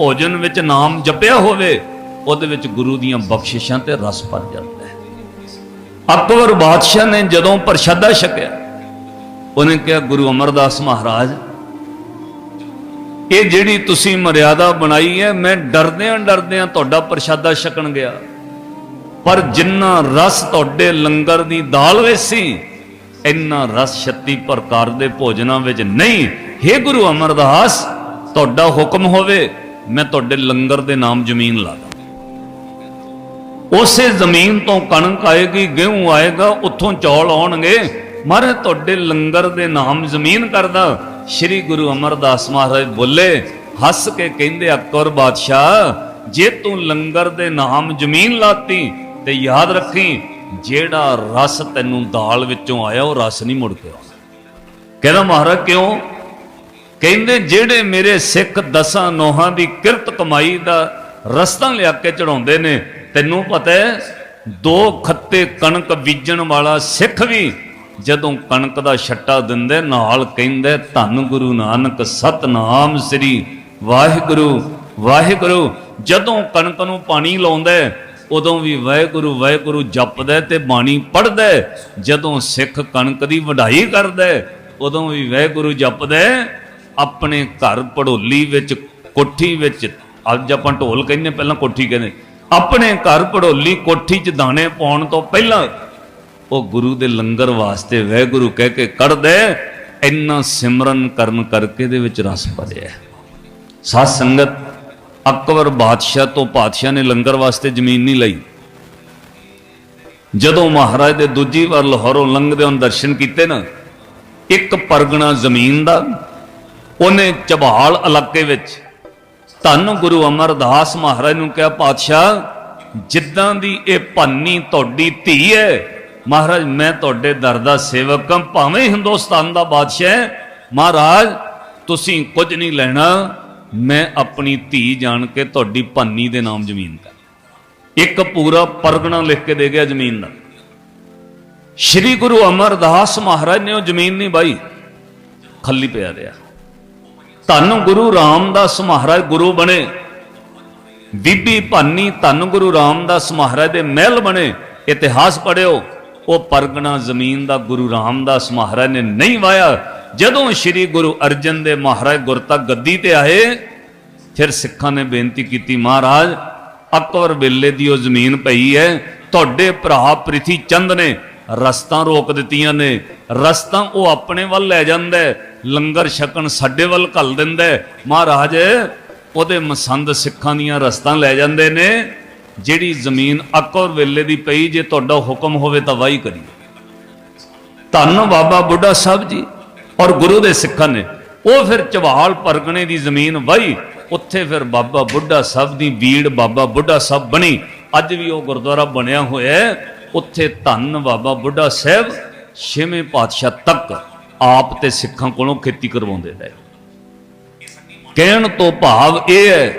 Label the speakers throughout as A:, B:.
A: ਭੋਜਨ ਵਿੱਚ ਨਾਮ ਜਪਿਆ ਹੋਵੇ, ਉਹਦੇ ਵਿੱਚ ਗੁਰੂ ਦੀਆਂ ਬਖਸ਼ਿਸ਼ਾਂ ਤੇ ਰਸ ਭਰ ਜਾਂਦਾ ਹੈ। ਅਕਬਰ ਬਾਦਸ਼ਾਹ ਨੇ ਜਦੋਂ ਪ੍ਰਸ਼ਾਦਾ ਛਕਿਆ, ਉਹਨੇ ਕਿਹਾ, ਗੁਰੂ ਅਮਰਦਾਸ ਮਹਾਰਾਜ, ਇਹ ਜਿਹੜੀ ਤੁਸੀਂ ਮਰਿਆਦਾ ਬਣਾਈ ਹੈ, ਮੈਂ ਡਰਦਿਆਂ ਡਰਦਿਆਂ ਤੁਹਾਡਾ ਪ੍ਰਸ਼ਾਦਾ ਛਕਣ ਗਿਆ। ਪਰ ਜਿੰਨਾ ਰਸ ਤੁਹਾਡੇ ਲੰਗਰ ਦੀ ਦਾਲ ਵਿੱਚ ਸੀ, ਇੰਨਾ ਰਸ 36 ਪ੍ਰਕਾਰ ਦੇ ਭੋਜਨਾਂ ਵਿੱਚ ਨਹੀਂ। हे ਗੁਰੂ ਅਮਰਦਾਸ, ਤੁਹਾਡਾ ਹੁਕਮ ਹੋਵੇ ਮੈਂ ਤੁਹਾਡੇ ਲੰਗਰ ਦੇ ਨਾਮ ਜ਼ਮੀਨ ਲਾ ਦਾਂ। ਉਸੇ ਜ਼ਮੀਨ ਤੋਂ ਕਣਕ ਆਏਗੀ ਗੇਹੂੰ ਆਏਗਾ, ਉੱਥੋਂ ਚੌਲ ਆਉਣਗੇ। ਮਹਾਰਾਜ ਤੁਹਾਡੇ ਲੰਗਰ ਦੇ ਨਾਮ ਜ਼ਮੀਨ ਕਰਦਾ ਸ੍ਰੀ ਗੁਰੂ ਅਮਰਦਾਸ ਮਹਾਰਾਜ ਬੋਲੇ, ਹੱਸ ਕੇ ਕਹਿੰਦੇ ਅਕਬਰ ਬਾਦਸ਼ਾਹ, ਜੇ ਤੂੰ ਲੰਗਰ ਦੇ ਨਾਮ ਜ਼ਮੀਨ ਲਾਤੀ ਤੇ ਯਾਦ ਰੱਖੀ, ਜਿਹੜਾ ਰਸ ਤੈਨੂੰ ਦਾਲ ਵਿੱਚੋਂ ਆਇਆ, ਉਹ ਰਸ ਨਹੀਂ ਮੁੜ ਕੇ ਆਉਂਦਾ। ਕਹਿੰਦਾ, ਮਹਾਰਾਜ, ਕਿਉਂ? ਕਹਿੰਦੇ ਜਿਹੜੇ ਮੇਰੇ ਸਿੱਖ ਦਸਾਂ ਨੋਹਾਂ ਦੀ ਕਿਰਤ ਕਮਾਈ ਦਾ ਰਸਤਾ ਲਿਆ ਕੇ ਚੜਾਉਂਦੇ ਨੇ, ਤੈਨੂੰ ਪਤਾ ਹੈ, ਦੋ ਖੱਤੇ ਕਣਕ ਬੀਜਣ ਵਾਲਾ ਸਿੱਖ ਵੀ ਜਦੋਂ ਕਣਕ ਦਾ ਛੱਟਾ ਦਿੰਦੇ ਨਾਲ ਕਹਿੰਦੇ ਧੰਨ ਗੁਰੂ ਨਾਨਕ ਸਤਨਾਮ ਸ੍ਰੀ ਵਾਹਿਗੁਰੂ ਵਾਹਿਗੁਰੂ, ਜਦੋਂ ਕਣਕ ਨੂੰ ਪਾਣੀ ਲਾਉਂਦਾ ਉਦੋਂ ਵੀ ਵਾਹਿਗੁਰੂ ਵਾਹਿਗੁਰੂ ਜਪਦਾ ਹੈ ਤੇ ਬਾਣੀ ਪੜਦਾ ਜਦੋਂ ਸਿੱਖ ਕਣਕ ਦੀ ਵਢਾਈ ਕਰਦਾ ਉਦੋਂ ਵੀ ਵਾਹਿਗੁਰੂ ਜਪਦਾ ਆਪਣੇ ਘਰ ਪੜੋਲੀ ਵਿੱਚ, ਕੋਠੀ ਵਿੱਚ, ਅੱਜ ਆਪਾਂ ਢੋਲ ਕਹਿੰਦੇ ਪਹਿਲਾਂ ਕੋਠੀ ਕਹਿੰਦੇ ਆਪਣੇ ਘਰ ਪੜੋਲੀ ਕੋਠੀ 'ਚ ਦਾਣੇ ਪਾਉਣ ਤੋਂ ਪਹਿਲਾਂ ਉਹ ਗੁਰੂ ਦੇ ਲੰਗਰ ਵਾਸਤੇ ਵਾਹਿਗੁਰੂ ਕਹਿ ਕੇ ਕੱਢਦੇ ਇੰਨਾ ਸਿਮਰਨ ਕਰਨ ਕਰਕੇ ਦੇ ਵਿੱਚ ਰਸ ਭਰਿਆ ਹੈ। ਸਾਧ ਸੰਗਤ, ਅਕਬਰ ਬਾਦਸ਼ਾਹ ਤੋਂ ਪਾਤਸ਼ਾਹ ਨੇ ਲੰਗਰ ਵਾਸਤੇ ਜ਼ਮੀਨ ਨਹੀਂ ਲਈ ਜਦੋਂ ਮਹਾਰਾਜ ਦੇ ਦੂਜੀ ਵਾਰ ਲਾਹੌਰੋਂ ਲੰਘਦੇ ਉਹਨਾਂ ਦਰਸ਼ਨ ਕੀਤੇ ਨਾ, ਇੱਕ ਪਰਗਣਾ ਜ਼ਮੀਨ ਦਾ ਉਹਨੇ ਚਬਾਲ ਇਲਾਕੇ ਵਿੱਚ। ਧੰਨ ਗੁਰੂ ਅਮਰਦਾਸ ਮਹਾਰਾਜ ਨੂੰ ਕਿਹਾ, ਪਾਤਸ਼ਾਹ, ਜਿੱਦਾਂ ਦੀ ਇਹ ਭਾਨੀ ਤੁਹਾਡੀ ਧੀ ਹੈ, ਮਹਾਰਾਜ, ਮੈਂ ਤੁਹਾਡੇ ਦਰ ਦਾ ਸੇਵਕ ਹਾਂ, ਭਾਵੇਂ ਹਿੰਦੁਸਤਾਨ ਦਾ ਬਾਦਸ਼ਾਹ ਮਹਾਰਾਜ, ਤੁਸੀਂ ਕੁਝ ਨਹੀਂ ਲੈਣਾ, ਮੈਂ ਆਪਣੀ ਧੀ ਜਾਣ ਕੇ ਤੁਹਾਡੀ ਭਾਨੀ ਦੇ ਨਾਮ ਜ਼ਮੀਨ ਕਰ ਇੱਕ ਪੂਰਾ ਪਰਗਣਾ ਲਿਖ ਕੇ ਦੇ ਗਿਆ ਜ਼ਮੀਨ ਦਾ। ਸ਼੍ਰੀ ਗੁਰੂ ਅਮਰਦਾਸ ਮਹਾਰਾਜ ਨੇ ਉਹ ਜ਼ਮੀਨ ਨਹੀਂ ਬਾਈ, ਖੱਲੀ ਪਿਆ ਰਿਹਾ। ਧੰਨ ਗੁਰੂ ਰਾਮਦਾਸ ਮਹਾਰਾਜ ਗੁਰੂ ਬਣੇ। ਬੀਬੀ ਭਾਨੀ ਧੰਨ ਗੁਰੂ ਰਾਮਦਾਸ ਮਹਾਰਾਜ ਦੇ ਮਹਿਲ ਬਣੇ। ਇਤਿਹਾਸ ਪੜਿਓ ਉਹ ਪਰਗਣਾ ਜ਼ਮੀਨ ਦਾ ਗੁਰੂ ਰਾਮਦਾਸ ਮਹਾਰਾਜ ਨੇ ਨਹੀਂ ਵਾਇਆ ਜਦੋਂ ਸ੍ਰੀ ਗੁਰੂ ਅਰਜਨ ਦੇ ਮਹਾਰਾਜ ਗੁਰਤਾ ਗੱਦੀ ਤੇ ਆਏ, ਫਿਰ ਸਿੱਖਾਂ ਨੇ ਬੇਨਤੀ ਕੀਤੀ, ਮਹਾਰਾਜ, ਅਕਬਰ ਵੇਲੇ ਦੀ ਉਹ ਜ਼ਮੀਨ ਪਈ ਹੈ, ਤੁਹਾਡੇ ਭਰਾ ਪ੍ਰਿਥੀ ਚੰਦ ਨੇ ਰਸਤਾਂ ਰੋਕ ਦਿੱਤੀਆਂ ਨੇ। ਰਸਤਾਂ ਉਹ ਆਪਣੇ ਵੱਲ ਲੈ ਜਾਂਦਾ ਲੰਗਰ ਛਕਣ ਸਾਡੇ ਵੱਲ ਘੱਲ ਦਿੰਦਾ ਮਹਾਰਾਜ, ਉਹਦੇ ਮਸੰਦ ਸਿੱਖਾਂ ਦੀਆਂ ਰਸਤਾਂ ਲੈ ਜਾਂਦੇ ਨੇ। ਜਿਹੜੀ ਜ਼ਮੀਨ ਅਕਬਰ ਵੇਲੇ ਦੀ ਪਈ, ਜੇ ਤੁਹਾਡਾ ਹੁਕਮ ਹੋਵੇ ਤਾਂ ਵਾਹੀ ਕਰੀ ਧੰਨ ਬਾਬਾ ਬੁੱਢਾ ਸਾਹਿਬ ਜੀ ਔਰ ਗੁਰੂ ਦੇ ਸਿੱਖਾਂ ਨੇ। ਉਹ ਫਿਰ ਚਵਾਲ ਪਰਗਣੇ ਦੀ ਜ਼ਮੀਨ ਵਾਹੀ। ਉੱਥੇ ਫਿਰ ਬਾਬਾ ਬੁੱਢਾ ਸਾਹਿਬ ਦੀ ਬੀੜ ਬਾਬਾ ਬੁੱਢਾ ਸਾਹਿਬ ਬਣੀ। ਅੱਜ ਵੀ ਉਹ ਗੁਰਦੁਆਰਾ ਬਣਿਆ ਹੋਇਆ ਉੱਥੇ ਧੰਨ ਬਾਬਾ ਬੁੱਢਾ ਸਾਹਿਬ ਛੇਵੇਂ ਪਾਤਸ਼ਾਹ ਤੱਕ ਆਪ ਤੇ ਸਿੱਖਾਂ ਕੋਲੋਂ ਖੇਤੀ ਕਰਵਾਉਂਦੇ ਰਹੇ। ਕਹਿਣ ਤੋਂ ਭਾਵ ਇਹ ਹੈ,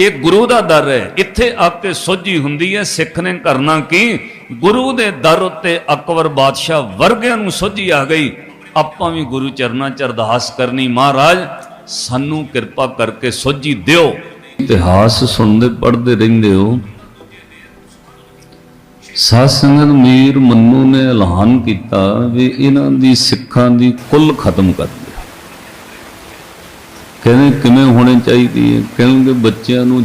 A: ਇਹ ਗੁਰੂ ਦਾ ਦਰ ਹੈ, ਇੱਥੇ ਆ ਸੋਝੀ ਹੁੰਦੀ ਹੈ, ਸਿੱਖ ਨੇ ਕਰਨਾ ਕੀ? ਗੁਰੂ ਦੇ ਦਰ ਉੱਤੇ ਅਕਬਰ ਬਾਦਸ਼ਾਹ ਵਰਗਿਆਂ ਨੂੰ ਸੋਝੀ ਆ ਗਈ, ਆਪਾਂ ਵੀ ਗੁਰੂ ਚਰਨਾਂ ਚ ਅਰਦਾਸ ਕਰਨੀ ਮਹਾਰਾਜ, ਸਾਨੂੰ ਕਿਰਪਾ ਕਰਕੇ ਸੋਝੀ ਦਿਓ। ਇਤਿਹਾਸ ਸੁਣਦੇ ਪੜ੍ਹਦੇ ਰਹਿੰਦੇ ਹੋ ਸਾਧ ਸੰਗਤ ਮੀਰ ਮੰਨੂ ਨੇ ਐਲਾਨ ਕੀਤਾ ਵੀ ਇਹਨਾਂ ਦੀ ਸਿੱਖਾਂ ਦੀ ਕੁੱਲ ਖਤਮ ਕਰ ਦਿਓ। ਕਹਿੰਦੇ ਕਿਵੇਂ ਹੋਣੀ ਚਾਹੀਦੀ ਹੈ? ਕਹਿਣਗੇ ਬੱਚਿਆਂ ਨੂੰ